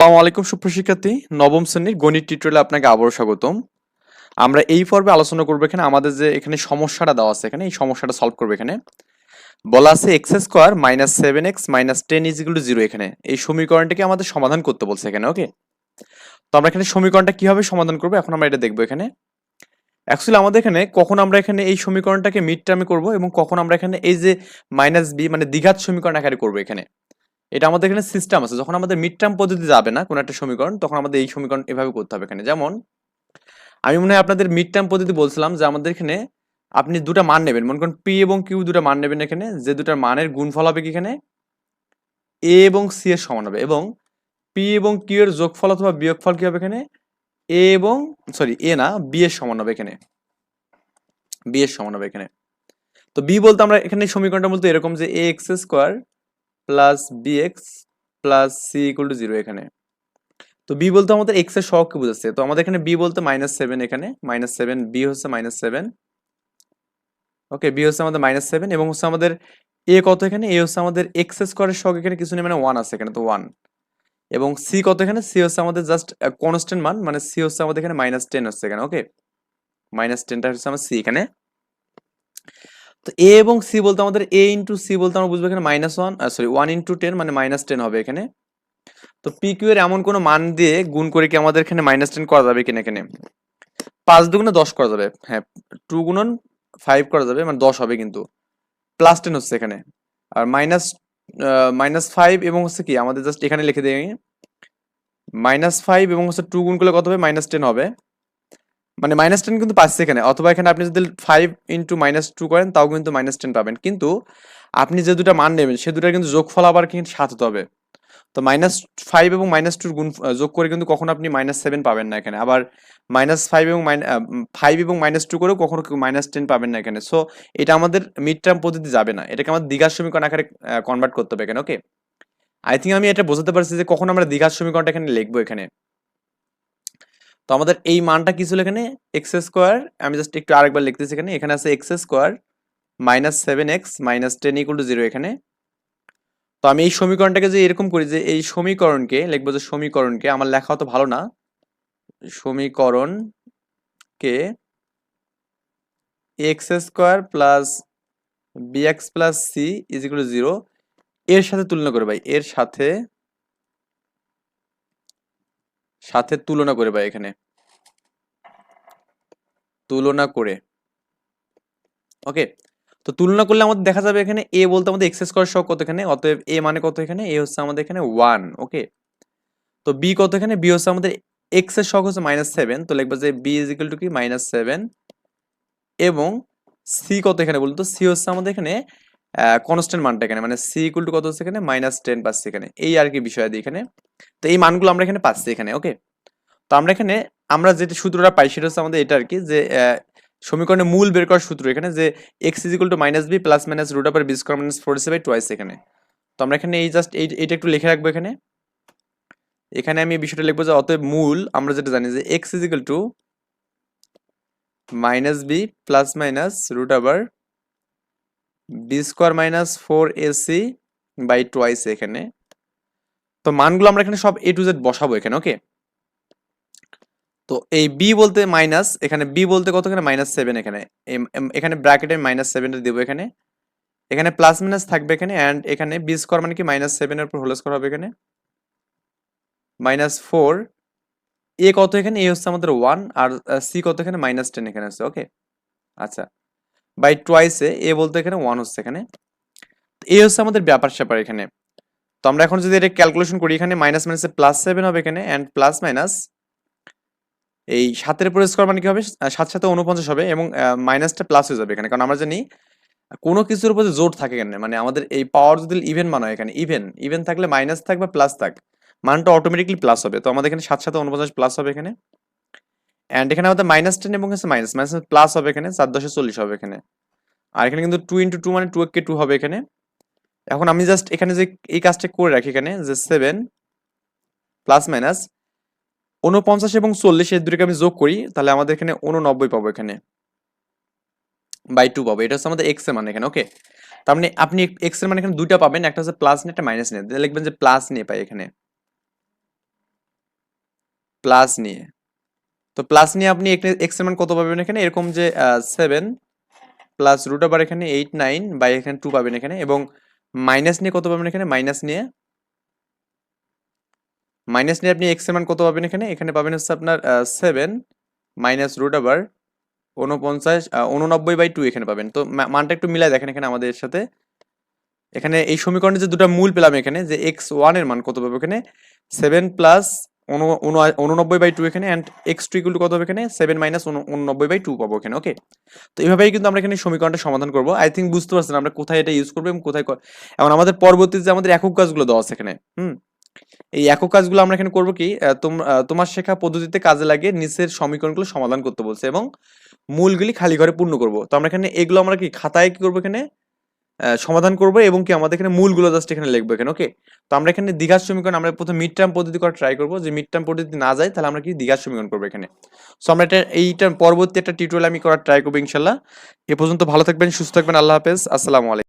আসসালামু আলাইকুম সুপ্রশিক্ষার্থী নবম শ্রেণির গণিত টিউটোরিয়ালে আপনাকে আবারও স্বাগতম। আমরা এই পর্বে আলোচনা করব এখানে আমাদের যে এখানে সমস্যাটা দেওয়া আছে এখানে, এই সমস্যাটা সলভ করবে এখানে। বলা আছে x square minus seven x minus ten is equal to zero এখানে। এই সমীকরণটাকে আমাদের সমাধান করতে বলছে এখানে ওকে তো আমরা এখানে সমীকরণটা কীভাবে সমাধান করব? এখন আমরা এটা দেখব এখানে। অ্যাকচুয়ালি আমাদের এখানে কখন আমরা এখানে এই সমীকরণটাকে মিড টার্মে করব এবং কখন আমরা এখানে এই যে মাইনাস বি মানে দ্বিঘাত সমীকরণ আকারে করব এখানে। এটা আমাদের এখানে সিস্টেম আছে। যখন আমাদের মিড টার্ম পদ্ধতি যাবে না, কোনো একটা সমীকরণ, তখন আমাদের এই সমীকরণ এভাবে করতে হবে এখানে। যেমন, আমি মনে হয় আপনাদের মিড টার্ম পদ্ধতি বলছিলাম যে আমাদের এখানে আপনি দুটা মান নেবেন। মনে করেন পি এবং কিউ দুটা মান নেবেন এখানে, যে দুটার মানের গুণফল হবে কি এখানে? এ এবং সি এর সমান হবে এবং পি এবং কিউ এর যোগফল অথবা বিয়োগফল কি হবে এখানে? এ এবং সরি এ না বি এর সমান হবে এখানে। বি এর সমান হবে এখানে। তো বি বলতে আমরা এখানে সমীকরণটা বলতে এরকম যে a x square plus b x plus c equal to zero এখানে। তো বি বলতে আমাদের এক্সের সহগকে বোঝাচ্ছে? তো আমাদের এখানে বি বলতে মাইনাস সেভেন এখানে মাইনাস সেভেন বি হচ্ছে মাইনাস সেভেন ওকে বি হচ্ছে আমাদের মাইনাস সেভেন এবং হচ্ছে আমাদের এ কত এখানে? এ হচ্ছে আমাদের এক্স স্কোয়ারের সহগ, এখানে কিছু নেই মানে ওয়ান আছে এখানে, তো ওয়ান এবং সি কত এখানে? সি হচ্ছে আমাদের জাস্ট কনস্ট্যান্ট মান মানে সি হচ্ছে আমাদের এখানে মাইনাস টেন হচ্ছে এখানে ওকে মাইনাস টেনটা হচ্ছে আমার সি এখানে। তো এ এবং সি বলতে আমাদের এ ইন্টু সি বলতে আমরা বুঝব এখানে minus one sorry one into ten মানে মাইনাস টেন হবে এখানে। তো পি কিউ এর এমন কোনো মান দিয়ে গুণ করে কি আমাদের এখানে মাইনাস টেন করা যাবে কিনা এখানে? পাঁচ দুগুণে দশ করা যাবে হ্যাঁ টু গুণন ফাইভ করা যাবে মানে দশ হবে কিন্তু। প্লাস টেন হচ্ছে এখানে। আর মাইনাস মাইনাস ফাইভ এবং হচ্ছে কি, আমাদের জাস্ট এখানে লিখে দিই মাইনাস ফাইভ এবং হচ্ছে টু গুণ করলে কত হবে? মাইনাস টেন হবে। মানে মাইনাস টেন কিন্তু পাচ্ছে এখানে। অথবা এখানে আপনি যদি ফাইভ ইন্টু মাইনাস টু করেন, তাও কিন্তু মাইনাস টেন পাবেন। কিন্তু আপনি যে দুটা মান নেবেন, সে দুটার কিন্তু যোগফল আবার কিন্তু সাত হতে হবে। তো মাইনাস ফাইভ এবং মাইনাস টুর গুণ যোগ করে কিন্তু কখনো আপনি মাইনাস সেভেন পাবেন না এখানে। আবার মাইনাস ফাইভ এবং ফাইভ এবং মাইনাস টু করেও কখনো মাইনাস টেন পাবেন না এখানে। সো এটা আমাদের মিড টার্ম পদ্ধতি যাবে না। এটাকে আমাদের দীঘার সমীকরণ আকারে কনভার্ট করতে হবে এখানে ওকে আই থিঙ্ক আমি এটা বোঝাতে পারছি যে কখন আমরা দীঘার সমীকরণটা এখানে লিখব এখানে। তো আমাদের এই মানটা কি ছিল এখানে? এক্স স্কোয়ার আমি জাস্ট একটু আরেকবার লিখতেছি এখানে। এখানে আছে x square minus seven x minus ten equal to zero এখানে। তো আমি এই সমীকরণটাকে যে এরকম করি যে এই সমীকরণকে, লিখব যে সমীকরণকে, আমার লেখা অত ভালো না। সমীকরণকে x square plus b x plus c is equal zero এর সাথে তুলনা করে ভাই, এর সাথে সাথে তুলনা করে বা এখানে। তুলনা করে। ওকে তো তুলনা করলে আমাদের দেখা যাবে এখানে এ বলতে আমাদের এক্স স্কোয়ার সহ কত এখানে? অতএব এ মানে কত এখানে? এ হচ্ছে আমাদের এখানে ওয়ান ওকে তো বি কত এখানে? বি হচ্ছে আমাদের এক্সের সহ হচ্ছে মাইনাস সেভেন তো লিখব যে বি ইজ ইকুয়াল টু কি? মাইনাস সেভেন এবং সি কত এখানে বলতো? সি হচ্ছে আমাদের এখানে কনস্ট্যান্ট মানটা এখানে মানে সি ইকুয়াল টু কত হচ্ছে এখানে? মাইনাস টেন পাচ্ছি এখানে। এই আর কি বিষয় দিই এখানে। তো এই মানগুলো আমরা এখানে পাচ্ছি এখানে ওকে তো আমরা এখানে, আমরা যেটা সূত্রটা পাই সেটা হচ্ছে আমাদের এটা আর কি, যে সমীকরণের মূল বের করার সূত্র এখানে, যে x is equal to minus b plus minus root upper b minus four seven twice এখানে। তো আমরা এখানে এই জাস্ট এই, এইটা একটু লিখে রাখব এখানে। এখানে আমি বিষয়টা লিখব যে অতএব মূল, আমরা যেটা জানি যে x is equal to minus b plus minus root আবার b square minus four a c by twice এখানে। তো মানগুলো আমরা এখানে সব এ টু জেড বসাবো এখানে ওকে তো এই বি বলতে মাইনাস এখানে বি বলতে কত এখানে? মাইনাস সেভেন এখানে। এখানে ব্র্যাকেটে মাইনাস সেভেনটা দেবো এখানে। এখানে প্লাস মাইনাস থাকবে এখানে অ্যান্ড এখানে বি স্কোয়ার মানে কি? মাইনাস সেভেনের উপর হোল স্কোয়ার হবে এখানে। মাইনাস ফোর এ কত এখানে? এ হচ্ছে আমাদের ওয়ান আর সি কত এখানে? মাইনাস টেন এখানে আছে ওকে আচ্ছা। বাই টোয়াইসে এ বলতে এখানে ওয়ান হচ্ছে এখানে। এ হচ্ছে আমাদের ব্যাপার স্যাপার এখানে। তো আমরা এখন যদি এটা ক্যালকুলেশন করি, এখানে মাইনাস মাইনাসে প্লাস সেভেন হবে এখানে অ্যান্ড প্লাস মাইনাস এই সাতের উপরে স্কোয়ার মানে কি হবে? সাত সাথে উনপঞ্চাশ হবে এবং মাইনাসটা প্লাস হয়ে যাবে এখানে। কারণ আমরা জানি কোনো কিছুর উপরে জোর থাকে এখানে মানে আমাদের এই পাওয়ার যদি ইভেন মান হয় এখানে ইভেন ইভেন থাকলে মাইনাস থাক বা প্লাস থাক, মানটা অটোমেটিকলি প্লাস হবে। তো আমাদের এখানে সাত সাথে উনপঞ্চাশ প্লাস হবে এখানে। অ্যান্ড এখানে আমাদের মাইনাস টেন এবং হচ্ছে মাইনাস মাইনাস প্লাস হবে এখানে চার দশে চল্লিশ হবে এখানে। আর এখানে কিন্তু টু ইন্টু টু মানে টু কে টু হবে এখানে। এখন আমি জাস্ট এখানে যে এই কাজটা করে রাখি এখানে, যে সেভেন প্লাস মাইনাস উনপঞ্চাশ এবং চল্লিশ এর দুটোকে আমি যোগ করি, তাহলে আমাদের এখানে উননব্বই পাবো এখানে। বাই টু পাবো। এটা হচ্ছে আমাদের এক্সের মানে এখানে ওকে তার মানে আপনি এক্সের মানে এখানে দুইটা পাবেন, একটা হচ্ছে প্লাস নিয়ে, একটা মাইনাস নিয়ে। লিখবেন যে প্লাস নিয়ে পাই এখানে। প্লাস নিয়ে। তো প্লাস নিয়ে আপনি এক্সের মান কত পাবেন এখানে? এরকম যে সেভেন প্লাস রুট আবার এখানে এইট নাইন বাই এখানে টু পাবেন এখানে এবং মাইনাস নিয়ে কত পাবেন এখানে? মাইনাস নিয়ে? মাইনাস নিয়ে আপনি এক্সের মান কত পাবেন এখানে? এখানে পাবেন হচ্ছে আপনার সেভেন মাইনাস রুট আবার উনপঞ্চাশ উননব্বই বাই টু এখানে পাবেন। তো মানটা একটু মিলাই দেখেন এখানে আমাদের সাথে। এখানে এই সমীকরণে যে দুটো মূল পেলাম এখানে, যে এক্স ওয়ানের মান কত পাবো এখানে? সেভেন প্লাস উননব্বই বাই টু এখানে অ্যান্ড এক্স টু ইকুয়াল কত হবে এখানে? সেভেন মাইনাস উননব্বই বাই টু পাবো এখানে ওকে তো এইভাবেই কিন্তু আমরা এখানে সমীকরণটা সমাধান করব। আই থিঙ্ক বুঝতে পারছেন আমরা কোথায় এটা ইউজ করব এবং কোথায় এবং আমাদের পরবর্তীতে যে আমাদের একক কাজগুলো দেওয়া আছে এখানে, হুম? এই একক কাজগুলো আমরা এখানে করব কি? তোমার শেখা পদ্ধতিতে কাজে লাগিয়ে নিচের সমীকরণগুলো সমাধান করতে বলছে এবং মূলগুলি খালি ঘরে পূর্ণ করব। তো আমরা এখানে এগুলো আমরা কি, খাতায় কি করব এখানে? সমাধান করব এবং কি আমাদের এখানে মূলগুলো জাস্ট এখানে লিখব এখানে ওকে তো আমরা এখানে দীঘার সমীকরণ, আমরা প্রথম মিড টার্ম পদ্ধতি করা ট্রাই করব। যে মিড টার্ম পদ্ধতি না যায়, তাহলে আমরা কি দীঘার সমীকরণ করব এখানে। সো আমরা এটা, এইটার পরবর্তী একটা টিউটোরিয়াল আমি করার ট্রাই করব ইনশাল্লাহ। এ পর্যন্ত ভালো থাকবেন, সুস্থ থাকবেন, আল্লাহ হাফেজ। আসসালামু আলাইকুম।